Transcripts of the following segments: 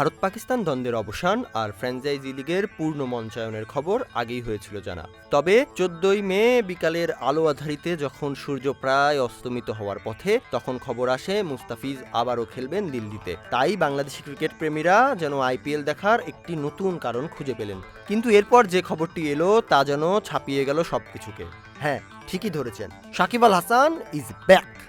ভারত পাকিস্তান দ্বন্দ্বের অবসান আর ফ্র্যাঞ্চাইজি লিগের পূর্ণ মঞ্চায়নের খবর আগেই হয়েছিল জানা। তবে চোদ্দই মে বিকালের আলো আধারিতে যখন সূর্য প্রায় অস্তমিত হওয়ার পথে, তখন খবর আসে মুস্তাফিজ আবারও খেলবেন দিল্লিতে। তাই বাংলাদেশি ক্রিকেট প্রেমীরা যেন আইপিএল দেখার একটি নতুন কারণ খুঁজে পেলেন। কিন্তু এরপর যে খবরটি এলো, তা যেন ছাপিয়ে গেল সবকিছুকে। হ্যাঁ ঠিকই ধরেছেন। সাকিব আল হাসান ইজ ব্যাক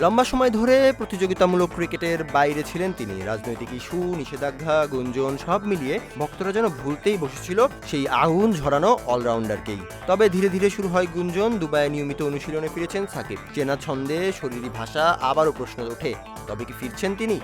লম্বা সময় ধরে প্রতিযোগিতামূলক ক্রিকেটের বাইরে ছিলেন তিনি। রাজনৈতিক ইস্যু, নিষেধাজ্ঞা, গুঞ্জন সব মিলিয়ে ভক্তরা যেন ভুলতেই বসেছিল সেই আগুন ঝরানো অলরাউন্ডারকেই। তবে ধীরে ধীরে শুরু হয় গুঞ্জন, দুবাইয়ে নিয়মিত অনুশীলনে ফিরেছেন সাকিব। চেনা ছন্দে শরীরী ভাষা আবারও প্রশ্ন ওঠে, তবে কি ফিরছেন তিনি?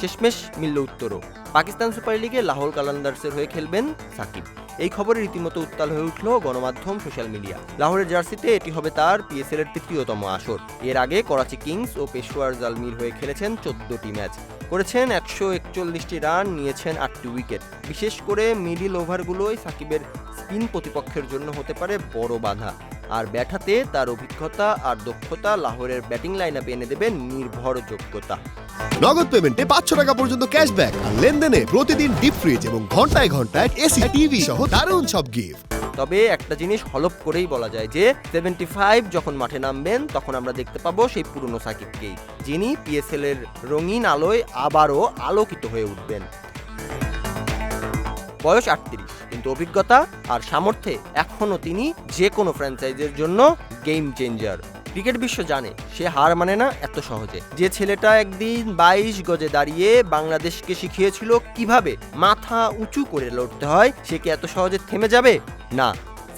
শেষমেশ মিলল উত্তরও। পাকিস্তান সুপার লিগে লাহোর কালান্দার্সের হয়ে খেলবেন সাকিব। এই খবরে রীতিমতো উত্তাল হয়ে উঠল গণমাধ্যম, সোশ্যাল মিডিয়া। লাহোরের জার্সিতে এটি হবে তার পিএসএল এর তৃতীয়তম আসর। এর আগে করাচি কিংস ও পেশোয়ার জালমির হয়ে খেলেছেন চোদ্দটি ম্যাচ। করেছেন একশো একচল্লিশটি রান, নিয়েছেন আটটি উইকেট। বিশেষ করে মিডিল ওভারগুলোই সাকিবের স্পিন প্রতিপক্ষের জন্য হতে পারে বড় বাধা। আর ব্যাট হাতে তার অভিজ্ঞতা আর দক্ষতা লাহোরের ব্যাটিং লাইন আপে এনে দেবে নির্ভরযোগ্যতা। নগদ পেমেন্টে পাঁচশো টাকা পর্যন্ত ক্যাশব্যাক আর লেনদেনে প্রতিদিন ডিপ ফ্রিজ এবং ঘন্টায় ঘন্টায় এসি টিভি সহ দারুণ সব গিফট তবে একটা জিনিস হলপ করেই বলা যায় যে সেভেন্টি ফাইভ যখন মাঠে নামবেন, তখন আমরা দেখতে পাবো সেই পুরনো সাকিবকেই যিনি পিএসএল এর রঙিন আলোয় আবারও আলোকিত হয়ে উঠবেন। বয়স আটত্রিশ, কিন্তু অভিজ্ঞতা আর সামর্থ্যে এখনও তিনি যে কোনো ফ্র্যাঞ্চাইজের জন্য গেম চেঞ্জার ক্রিকেট বিশ্ব জানে, সে হার মানে না এত সহজে। যে ছেলেটা একদিন বাইশ গজে দাঁড়িয়ে বাংলাদেশকে শিখিয়েছিল কীভাবে মাথা উঁচু করে লড়তে হয়, সে কি এত সহজে থেমে যাবে? না,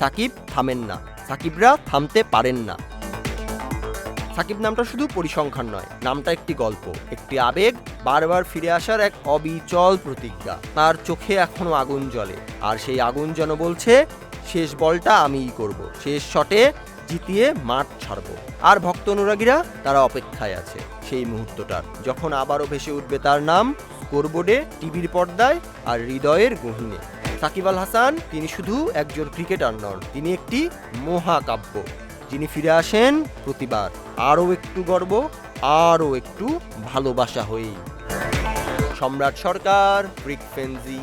সাকিব থামেন না। সাকিবরা থামতে পারেন না। সাকিব নামটা শুধু পরিসংখ্যান নয়, নামটা একটি গল্প, একটি আবেগ, বারবার ফিরে আসার এক অবিচল প্রতিজ্ঞা। তার চোখে এখনও আগুন জ্বলে, আর সেই আগুন যেন বলছে, শেষ বলটা আমিই করব, শেষ শটে জিতিয়ে মাঠ ছাড়বো। আর ভক্ত অনুরাগীরা, তারা অপেক্ষায় আছে সেই মুহূর্তটার। যখন আবারও ভেসে উঠবে তার নাম, স্কোরবোর্ডে, টিভির পর্দায় আর হৃদয়ের গহীনে। সাকিব আল হাসান, তিনি শুধু একজন ক্রিকেটার নন, তিনি একটি মহাকাব্য। যিনি ফিরে আসেন প্রতিবার, আরও একটু গর্ব, আরও একটু ভালোবাসা হয়েই। সম্রাট সরকার ফ্রিকফেন্সি